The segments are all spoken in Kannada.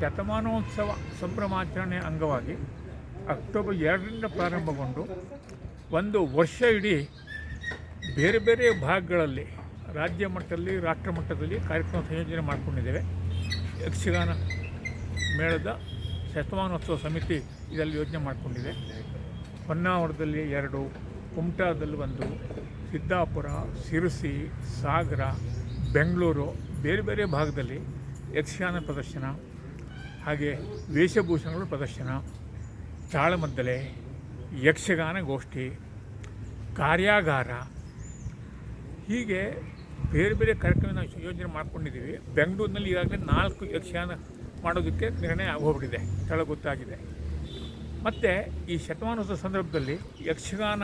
ಶತಮಾನೋತ್ಸವ ಸಂಭ್ರಮಾಚರಣೆ ಅಂಗವಾಗಿ ಅಕ್ಟೋಬರ್ ಎರಡರಿಂದ ಪ್ರಾರಂಭಗೊಂಡು ಒಂದು ವರ್ಷ ಇಡೀ ಬೇರೆ ಬೇರೆ ಭಾಗಗಳಲ್ಲಿ, ರಾಜ್ಯ ಮಟ್ಟದಲ್ಲಿ, ರಾಷ್ಟ್ರ ಮಟ್ಟದಲ್ಲಿ ಕಾರ್ಯಕ್ರಮ ಸಂಯೋಜನೆ ಮಾಡಿಕೊಂಡಿದ್ದೇವೆ. ಯಕ್ಷಗಾನ ಮೇಳದ ಶತಮಾನೋತ್ಸವ ಸಮಿತಿ ಇದರಲ್ಲಿ ಯೋಜನೆ ಮಾಡಿಕೊಂಡಿದೆ. ಹೊನ್ನಾವರದಲ್ಲಿ ಎರಡು, ಕುಮಟಾದಲ್ಲಿ ಒಂದು, ಸಿದ್ದಾಪುರ, ಸಿರಸಿ, ಸಾಗರ, ಬೆಂಗಳೂರು, ಬೇರೆ ಬೇರೆ ಭಾಗದಲ್ಲಿ ಯಕ್ಷಗಾನ ಪ್ರದರ್ಶನ ಹಾಗೆ ವೇಷಭೂಷಣಗಳು ಪ್ರದರ್ಶನ, ತಾಳಮದ್ದಲೆ, ಯಕ್ಷಗಾನ ಗೋಷ್ಠಿ, ಕಾರ್ಯಾಗಾರ, ಹೀಗೆ ಬೇರೆ ಬೇರೆ ಕಾರ್ಯಕ್ರಮ ನಾವು ಯೋಜನೆ ಮಾಡ್ಕೊಂಡಿದ್ದೀವಿ. ಬೆಂಗಳೂರಿನಲ್ಲಿ ಈಗಾಗಲೇ ನಾಲ್ಕು ಯಕ್ಷಗಾನ ಮಾಡೋದಕ್ಕೆ ನಿರ್ಣಯ ಆಗೋಗ್ಬಿಟ್ಟಿದೆ, ಸ್ಥಳ ಗೊತ್ತಾಗಿದೆ. ಮತ್ತು ಈ ಶತಮಾನೋತ್ಸವ ಸಂದರ್ಭದಲ್ಲಿ ಯಕ್ಷಗಾನ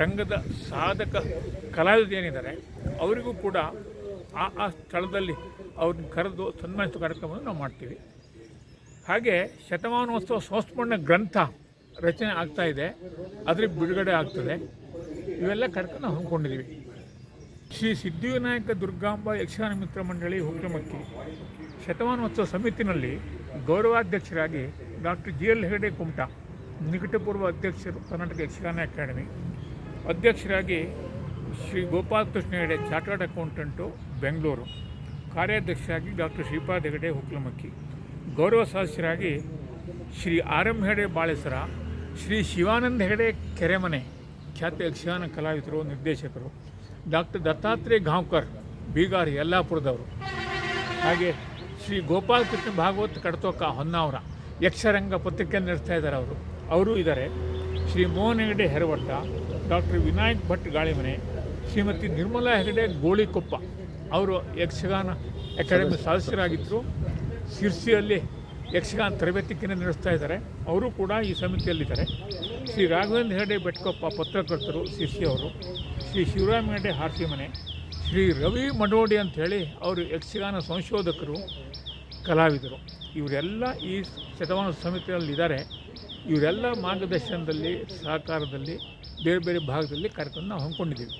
ರಂಗದ ಸಾಧಕ ಕಲಾವಿದರು ಏನಿದ್ದಾರೆ, ಅವರಿಗೂ ಕೂಡ ಆ ಆ ಸ್ಥಳದಲ್ಲಿ ಅವ್ರನ್ನ ಕರೆದು ಸನ್ಮಾನಿಸುವ ಕಾರ್ಯಕ್ರಮವನ್ನು ನಾವು ಮಾಡ್ತೀವಿ. ಹಾಗೆ ಶತಮಾನೋತ್ಸವ ಸಂಸ್ಮರಣ ಗ್ರಂಥ ರಚನೆ ಆಗ್ತಾ ಇದೆ. ಅದ್ರ ಬಿಡುಗಡೆ ಆಗ್ತದೆ. ಇವೆಲ್ಲ ಕರ್ಕೊಂಡು ಹಮ್ಮಿಕೊಂಡಿದ್ದೀವಿ ಶ್ರೀ ಸಿದ್ಧಿವಿನಾಯಕ ದುರ್ಗಾಂಬ ಯಕ್ಷಗಾನ ಮಿತ್ರ ಮಂಡಳಿ ಹುಕ್ಕಮಕ್ಕಿ ಶತಮಾನೋತ್ಸವ ಸಮಿತಿನಲ್ಲಿ ಗೌರವಾಧ್ಯಕ್ಷರಾಗಿ doctor G L Hegde Kumta ನಿಕಟಪೂರ್ವ ಅಧ್ಯಕ್ಷರು ಕರ್ನಾಟಕ ಯಕ್ಷಗಾನ ಅಕಾಡೆಮಿ, ಅಧ್ಯಕ್ಷರಾಗಿ ಶ್ರೀ ಗೋಪಾಲಕೃಷ್ಣ ಹೆಗಡೆ, ಚಾರ್ಟರ್ಡ್ ಅಕೌಂಟೆಂಟು, ಬೆಂಗಳೂರು, ಕಾರ್ಯಾಧ್ಯಕ್ಷರಾಗಿ ಡಾಕ್ಟರ್ ಶ್ರೀಪಾದ ಹೆಗಡೆ ಹುಕ್ಲಮಕ್ಕಿ ಗೌರವ ಸದಸ್ಯರಾಗಿ ಶ್ರೀ ಆರ್ ಹೆಗಡೆ ಬಾಳೆಸರ, ಶ್ರೀ ಶಿವಾನಂದ ಹೆಗಡೆ ಕೆರೆಮನೆ ಖ್ಯಾತ ಯಕ್ಷಗಾನ ಕಲಾವಿದರು, ನಿರ್ದೇಶಕರು, ಡಾಕ್ಟರ್ ದತ್ತಾತ್ರೇಯ ಗಾಂವ್ಕರ್, ಬೀಗಾರ್ ಯಲ್ಲಾಪುರದವರು. ಹಾಗೆ ಶ್ರೀ ಗೋಪಾಲಕೃಷ್ಣ ಭಾಗವತ್ ಕಡತೋಕ ಹೊನ್ನಾವರ ಯಕ್ಷರಂಗ ಪತ್ರಿಕೆ ನಡೆಸ್ತಾ ಇದ್ದಾರೆ ಅವರು. ಅವರೂ ಇದ್ದಾರೆ. ಶ್ರೀ ಮೋಹನ್ ಹೆಗಡೆ ಹೆರವಟ್ಟ, ಡಾಕ್ಟರ್ ವಿನಾಯಕ್ ಭಟ್ ಗಾಳಿಮನೆ, ಶ್ರೀಮತಿ ನಿರ್ಮಲಾ ಹೆಗಡೆ ಗೋಳಿಕೊಪ್ಪ. ಅವರು ಯಕ್ಷಗಾನ ಅಕಾಡೆಮಿ ಸದಸ್ಯರಾಗಿದ್ದರು ಶಿರ್ಸಿಯಲ್ಲಿ ಯಕ್ಷಗಾನ ತರಬೇತಿ ಕೇಂದ್ರ ನಡೆಸ್ತಾ ಇದ್ದಾರೆ. ಅವರು ಕೂಡ ಈ ಸಮಿತಿಯಲ್ಲಿದ್ದಾರೆ. ಶ್ರೀ ರಾಘವೇಂದ್ರ ಹೆಗಡೆ ಬೆಟ್ಕೊಪ್ಪ ಪತ್ರಕರ್ತರು, ಶಿರ್ಸಿ ಅವರು, ಶ್ರೀ ಶಿವರಾಮ ಹೆಗಡೆ ಹಾರ್ಸಿಮನೆ ಶ್ರೀ ರವಿ ಮಡೋಡಿ ಅಂಥೇಳಿ ಅವರು ಯಕ್ಷಗಾನ ಸಂಶೋಧಕರು, ಕಲಾವಿದರು. ಇವರೆಲ್ಲ ಈ ಶತಮಾನ ಸಮಿತಿಯಲ್ಲಿದ್ದಾರೆ. ಇವರೆಲ್ಲ ಮಾರ್ಗದರ್ಶನದಲ್ಲಿ, ಸಹಕಾರದಲ್ಲಿ, ಬೇರೆ ಬೇರೆ ಭಾಗದಲ್ಲಿ ಕಾರ್ಯಕ್ರಮ ನಾವು ಹಮ್ಮಿಕೊಂಡಿದ್ದೀವಿ.